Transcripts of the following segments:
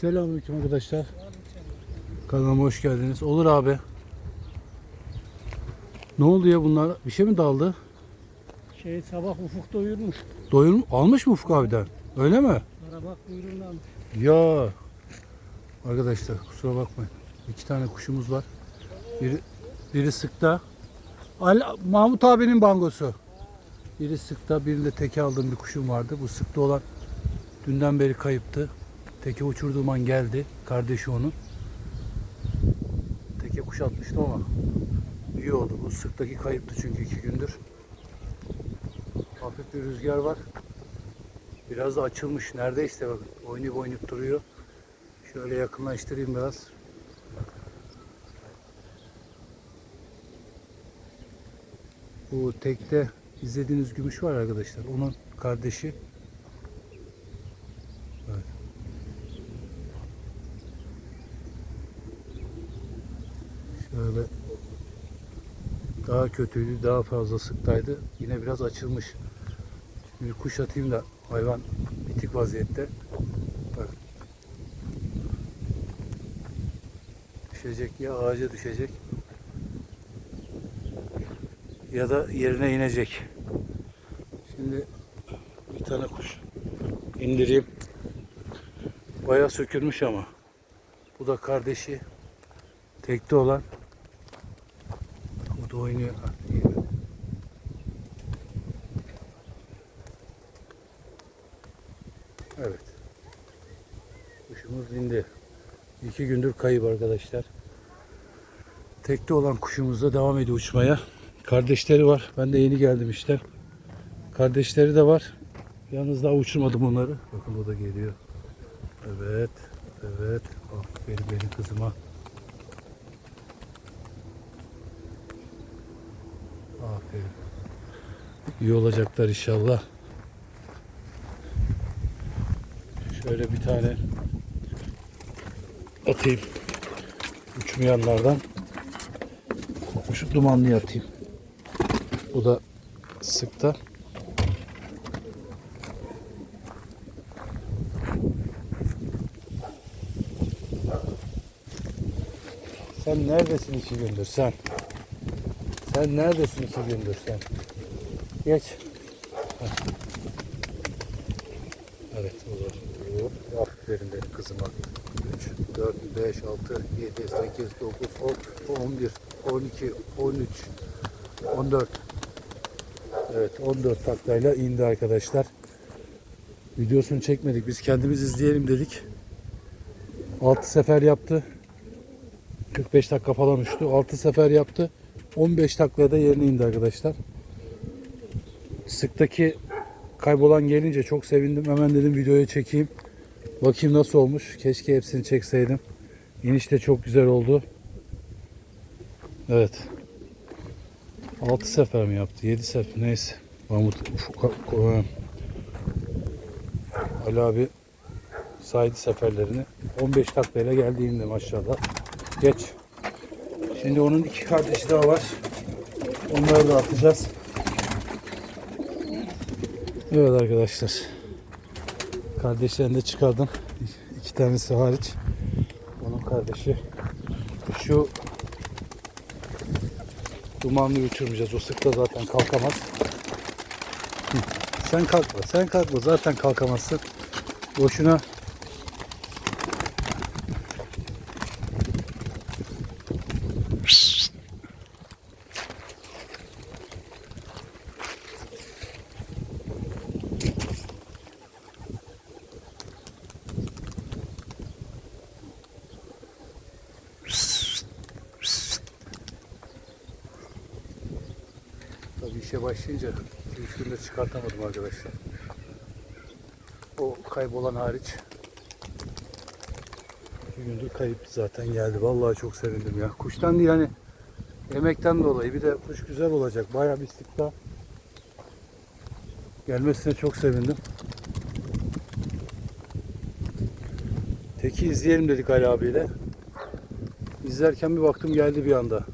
Selamünaleyküm arkadaşlar. Kanalıma hoş geldiniz. Olur abi. Ne oldu ya bunlar? Bir şey mi daldı? Şey sabah ufukta uyurmuş. Doyur almış mı Ufuk abiden? Öyle mi? Arabak kuyruğundan. Ya arkadaşlar kusura bakmayın. İki tane kuşumuz var. Biri, biri sıkta. Ali, Mahmut abinin bangosu. Biri sıkta, birinde teke aldığım bir kuşum vardı. Bu sıkta olan dünden beri kayıptı. Teke uçurduğum an geldi. Kardeşi onun. Teke kuş atmıştım ama iyi oldu. Bu sıktaki kayıptı çünkü iki gündür. Hafif bir rüzgar var. Biraz da açılmış. Neredeyse bakın. Oynayıp oynayıp duruyor. Şöyle yakınlaştırayım biraz. Bu tekte izlediğiniz gümüş var arkadaşlar. Onun kardeşi. Evet. Şöyle daha kötüydü, daha fazla sıktaydı. Yine biraz açılmış. Şimdi kuş atayım da hayvan bitik vaziyette. Bak. Düşecek ya ağaca düşecek ya da yerine inecek. Şimdi bir tane kuş indireyim. Bayağı sökülmüş ama. Bu da kardeşi. Tekte olan. Oynuyor. Evet. Kuşumuz indi. İki gündür kayıp arkadaşlar. Tekte olan kuşumuz da devam ediyor uçmaya. Kardeşleri var. Ben de yeni geldim işte. Kardeşleri de var. Yalnız daha uçurmadım onları. Bakın o da geliyor. Evet. Evet. Aferin benim kızıma. Aferin. İyi olacaklar inşallah. Şöyle bir tane atayım. Uçmayanlardan. Şu dumanlı atayım. Bu da sıkta. Sen neredesin iki gündür sen? Sen neredesin iki gündür sen? Geç. Evet olur. Hop, Aferin benim kızıma. 3, 4, 5, 6, 7, 8, 9, 10, 11, 12, 13, 14. Evet 14 taklayla indi arkadaşlar. Videosunu çekmedik. Biz kendimiz izleyelim dedik. 6 sefer yaptı. 45 dakika falan uçtu. 6 sefer yaptı. 15 taklaya da yerine indi arkadaşlar. Sıktaki kaybolan gelince çok sevindim. Hemen dedim videoya çekeyim. Bakayım nasıl olmuş. Keşke hepsini çekseydim. İniş de çok güzel oldu. Evet. 6 sefer mi yaptı? 7 sefer neyse. Mahmut Ufuk- Ali abi saydı seferlerini. 15 dakikayla geldi indi maşallah. Geç. Şimdi onun iki kardeşi daha var. Onları da atacağız. Evet arkadaşlar. Kardeşlerini de çıkardım. İki tanesi hariç. Onun kardeşi. Şu dumanlı uçurmayacağız. O sıkta zaten kalkamaz. Sen kalkma. Sen kalkma. Zaten kalkamazsın. Boşuna başlayınca 2-3 günde çıkartamadım arkadaşlar. O kaybolan hariç. Bir gündür kayıp zaten geldi. Vallahi çok sevindim ya. Kuştan değil hani emekten dolayı. Bir de kuş güzel olacak. Bayağı bir istikrar. Gelmesine çok sevindim. Teki izleyelim dedik Ali abiyle. İzlerken bir baktım geldi bir anda.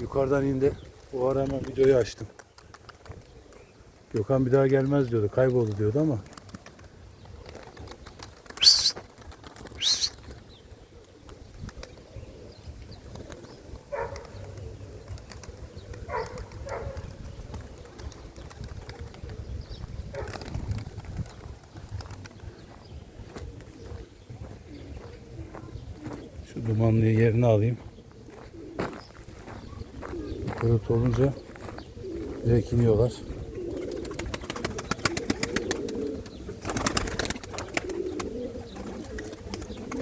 Yukarıdan indi. O ara hemen videoyu açtım. Gökhan bir daha gelmez diyordu. Kayboldu diyordu ama. dumanlıyı yerine alayım. Kırıt olunca direkt iniyorlar.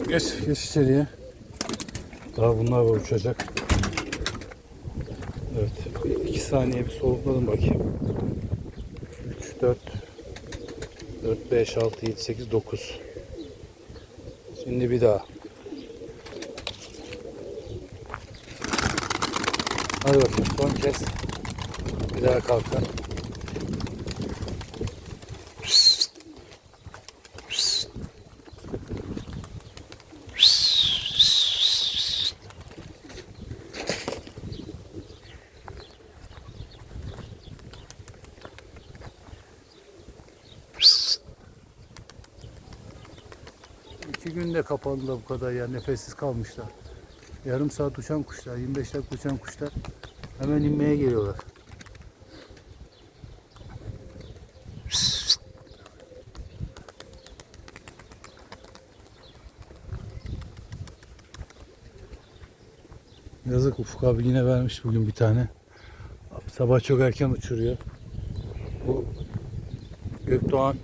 Geç, geç içeriye. Daha bunlar var uçacak. Evet. Bir iki saniye bir solukladım bakayım. 3, 4, 4, 5, 6, 7, 8, 9. Şimdi bir daha. Hadi bakayım son kez. Daha kalkın. İki günde kapandılar bu kadar ya nefessiz kalmışlar. Yarım saat uçan kuşlar, 25 dakika uçan kuşlar hemen inmeye geliyorlar. Yazık Ufuk abi yine vermiş bugün bir tane. Sabah çok erken uçuruyor. Bu Gökdoğan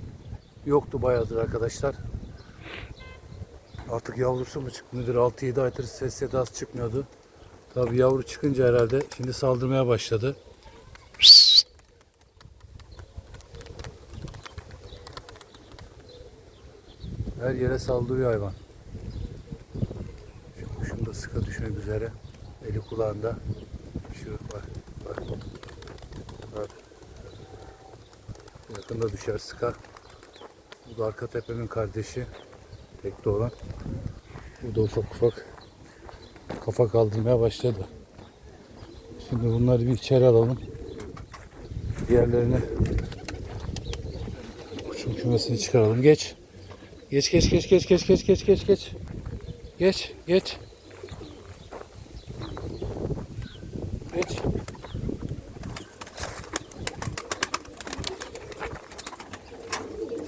yoktu bayağıdır arkadaşlar. Artık yavrusu mu çıktı nedir? 6-7 aydır ses sedası çıkmıyordu. Tabii yavru çıkınca herhalde şimdi saldırmaya başladı. Her yere saldırıyor hayvan. Şu kuşum da sıka düşmek üzere. Eli kulağında. Şu bak. Bak. Bak. Yakında düşer sıka. Bu da arka tepemin kardeşi. Tekli olan. Bu da ufak ufak kafa kaldırmaya başladı. Şimdi bunları bir içeri alalım. Diğerlerini kuşun kümesini çıkaralım. Geç geç geç geç geç geç geç geç geç. Geç geç. Geç.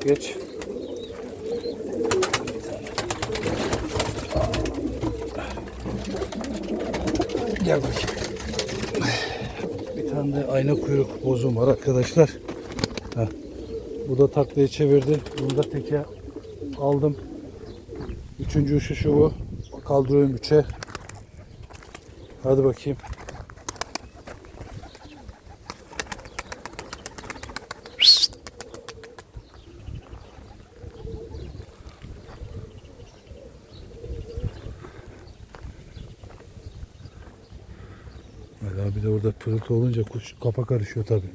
Geç. Gel bakayım. Bir tane de ayna kuyruk bozum var arkadaşlar. Heh. Bu da taklayı çevirdi. Bunu da teke aldım. Üçüncü uçuşu bu. Kaldırıyorum üçe. Hadi bakayım. Valla bir pırıltı olunca kuş kafa karışıyor tabi.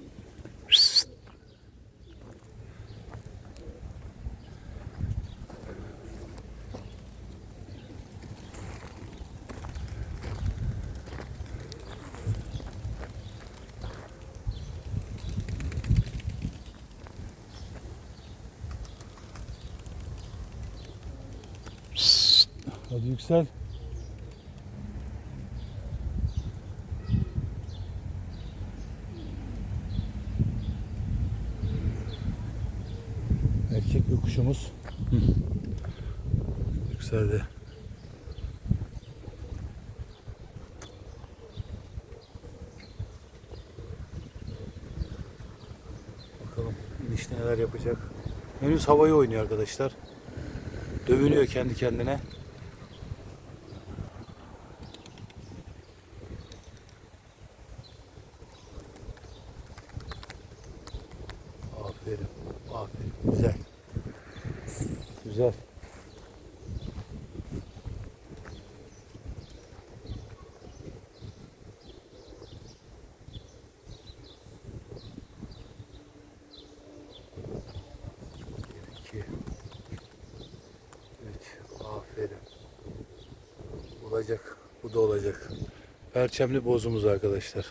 Hadi yüksel. Erkek bir kuşumuz. Yükseldi. Bakalım inişte neler yapacak. Henüz havayı oynuyor arkadaşlar. Dövünüyor kendi kendine. Aferin. Aferin. Güzel. Güzel. Olacak. Bu da olacak. Perçemli bozumuz arkadaşlar.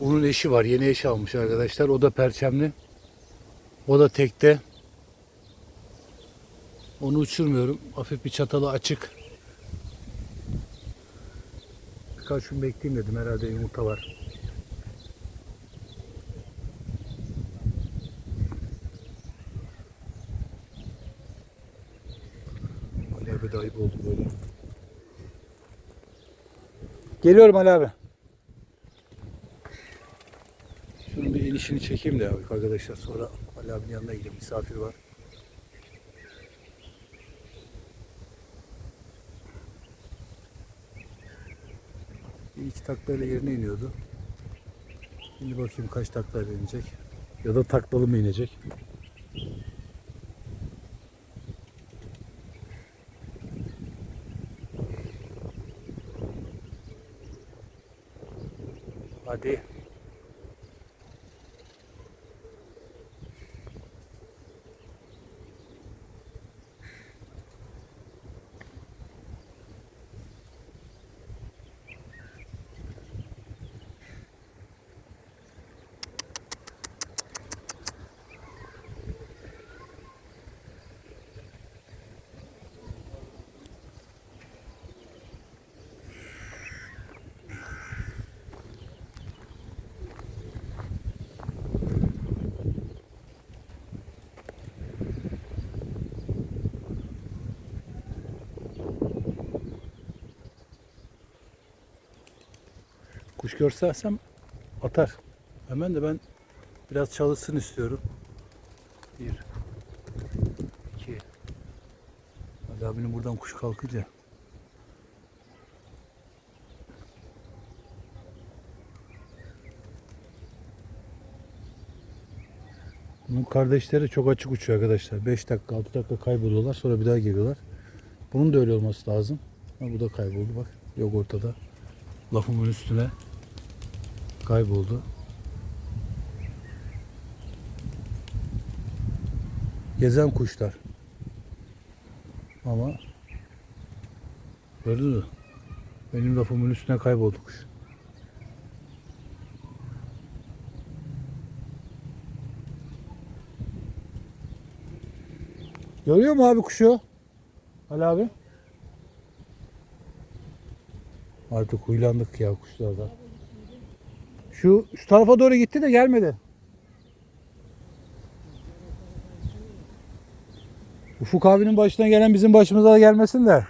Bunun eşi var. Yeni eş almış arkadaşlar. O da perçemli. O da tekte. Onu uçurmuyorum. Hafif bir çatalı açık. Birkaç gün bekleyeyim dedim. Herhalde yumurta var. Ali abi de ayıp oldu böyle. Geliyorum Ali abi. İnişini çekeyim de arkadaşlar. Sonra Ali abinin yanına gideyim. Misafir var. Bir iki taklayla yerine iniyordu. Şimdi bakayım kaç taklayla inecek. Ya da taklalı mı inecek. Hadi. Kuş görselsem atar. Hemen de ben biraz çalışsın istiyorum. Bir, iki. Ali abinin buradan kuş kalkınca. Bunun kardeşleri çok açık uçuyor arkadaşlar. 5 dakika 6 dakika kayboluyorlar sonra bir daha geliyorlar. Bunun da öyle olması lazım. Ha, bu da kayboldu bak. Yok ortada. Lafımın üstüne kayboldu. Gezen kuşlar. Ama gördün mü? Benim lafımın üstüne kayboldu kuş. Görüyor mu abi kuşu? Ali abi. Artık huylandık ya kuşlardan. Şu, şu tarafa doğru gitti de gelmedi. Ufuk abinin başına gelen bizim başımıza da gelmesin de.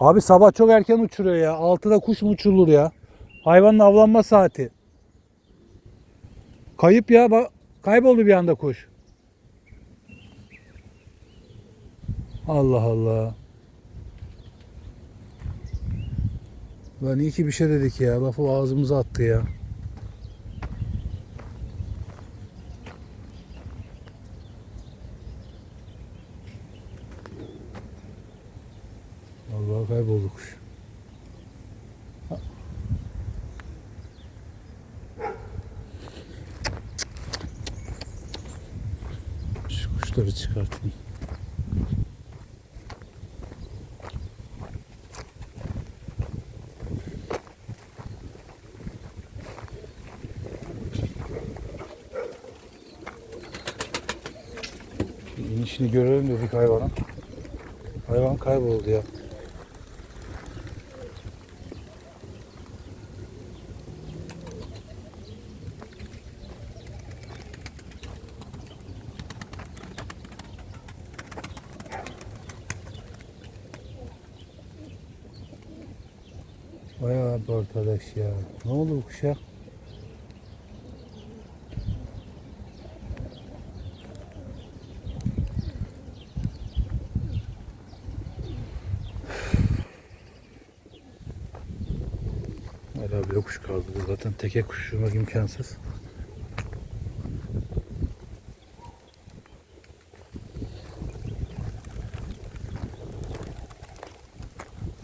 Abi sabah çok erken uçuruyor ya. Altıda kuş mu uçurulur ya? Hayvanın avlanma saati. Kayıp ya. Bak, kayboldu bir anda kuş. Allah Allah. Lan iyi ki bir şey dedik ya. Lafı ağzımıza attı ya. Vallahi kayboldu kuş. Şu kuşları çıkartayım. Bir inişini görelim dedik hayvanın. Hayvan kayboldu ya. Bayağı bir arkadaş ya. Ne oldu bu kuşa? Hala bir kuş kaldı. Zaten teke kuş uçurmak imkansız.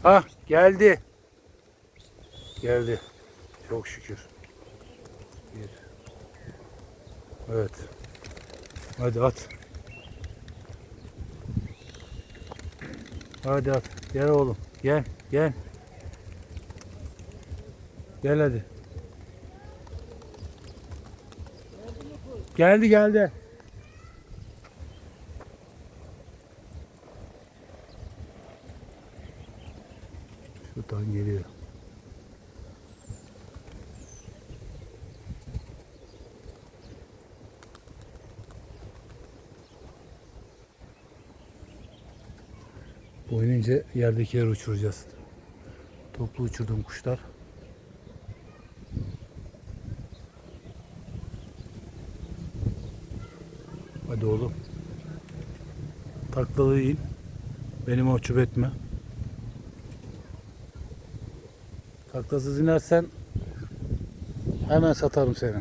Ha geldi. Geldi. Çok şükür. Bir. Evet. Hadi at. Hadi at. Gel oğlum. Gel. Gel. Gel hadi. Geldi geldi. Şuradan geliyor. Oynayınca yerdekileri uçuracağız. Toplu uçurduğum kuşlar. Hadi oğlum. Taklalı in. Beni mahcup etme. Taklasız inersen hemen satarım seni.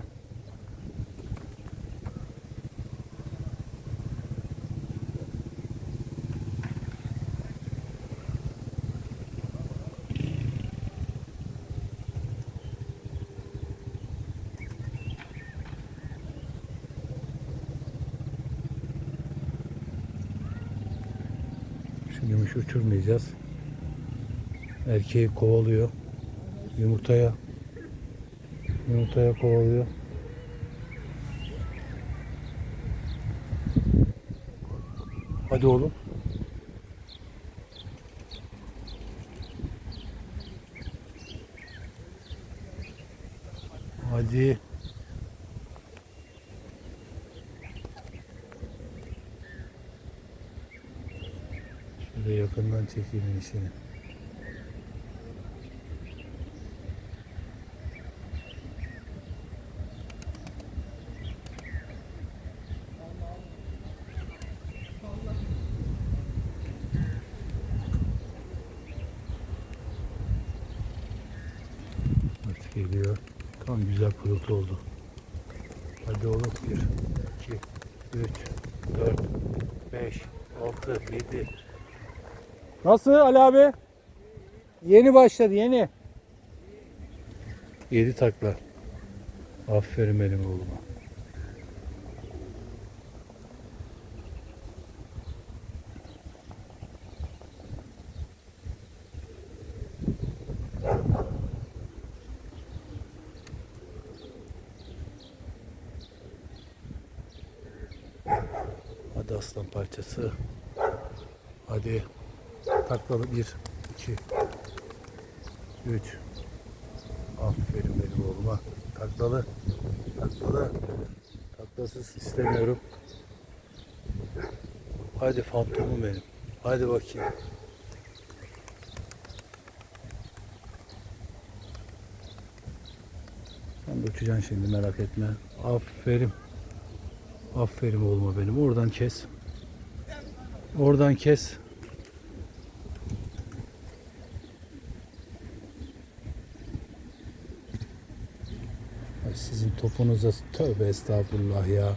Uçurmayacağız. Erkeği kovalıyor. Yumurtaya yumurtaya kovalıyor. Hadi oğlum. Hadi. Yakından çekeyim işini. Evet geliyor. Tam güzel pırıltı oldu. Hadi oğlum 1, 2, 3, 4, 5, 6, 7. Nasıl Ali abi? Yeni başladı yeni. 7 takla. Aferin benim oğluma. Hadi aslan parçası. Hadi. Taklalı 1, 2, 3. Aferin benim oğluma. Taklalı. Taklalı. Taklasız istemiyorum. Hadi fantomum benim. Hadi bakayım. Sen de uçacaksın şimdi merak etme. Aferin. Aferin oğluma benim. Oradan kes. Oradan kes. Topunuza tövbe estağfurullah ya.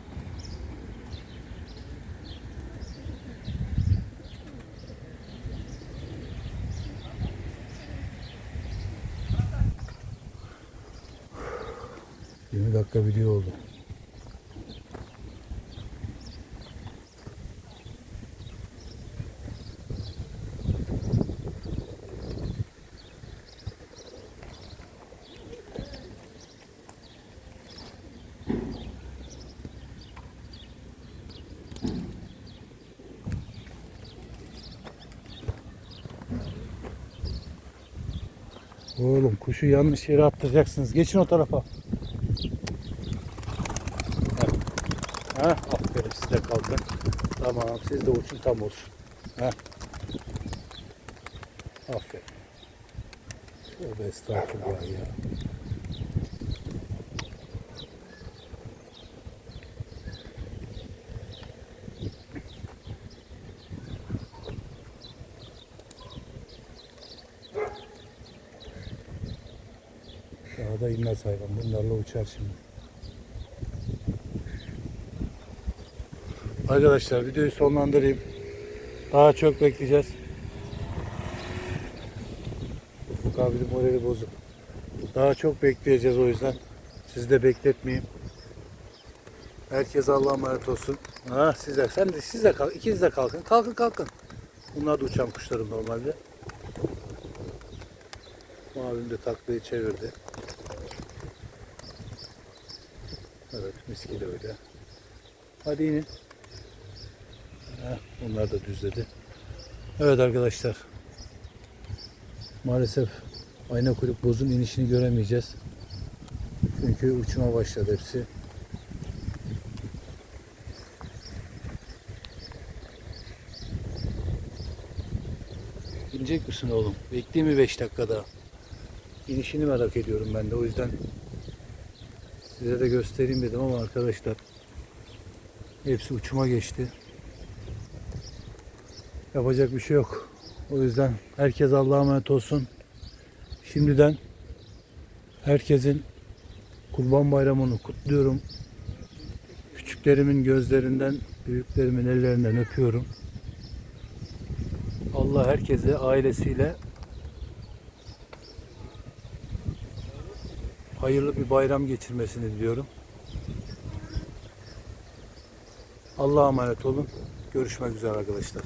Yirmi dakika video oldu. Oğlum kuşu yanlış yere attıracaksınız. Geçin o tarafa. Ha, aferin siz de kalkın. Tamam siz de uçun tam olsun. Ha. Aferin. Tövbe estağfurullah ya. İnmez hayvan. Bunlarla uçar şimdi. Arkadaşlar videoyu sonlandırayım. Daha çok bekleyeceğiz. Ufuk abinin morali bozuk. Daha çok bekleyeceğiz o yüzden. Sizi de bekletmeyeyim. Herkes Allah'a emanet olsun. Ha, siz de, sen de, siz de kalk, ikiniz de kalkın. Kalkın kalkın. Bunlar da uçan kuşlarım normalde. Bu abim de taklayı çevirdi. Evet miski de öyle. Hadi inin. Heh, bunlar da düzledi. Evet arkadaşlar. Maalesef ayna kuyruk bozun inişini göremeyeceğiz. Çünkü uçuma başladı hepsi. İnecek misin oğlum? Bekleyeyim mi 5 dakikada? İnişini merak ediyorum ben de o yüzden size de göstereyim dedim ama arkadaşlar hepsi uçuma geçti. Yapacak bir şey yok. O yüzden herkes Allah'a emanet olsun. Şimdiden herkesin Kurban Bayramı'nı kutluyorum. Küçüklerimin gözlerinden, büyüklerimin ellerinden öpüyorum. Allah herkese ailesiyle hayırlı bir bayram geçirmesini diliyorum. Allah'a emanet olun. Görüşmek üzere arkadaşlar.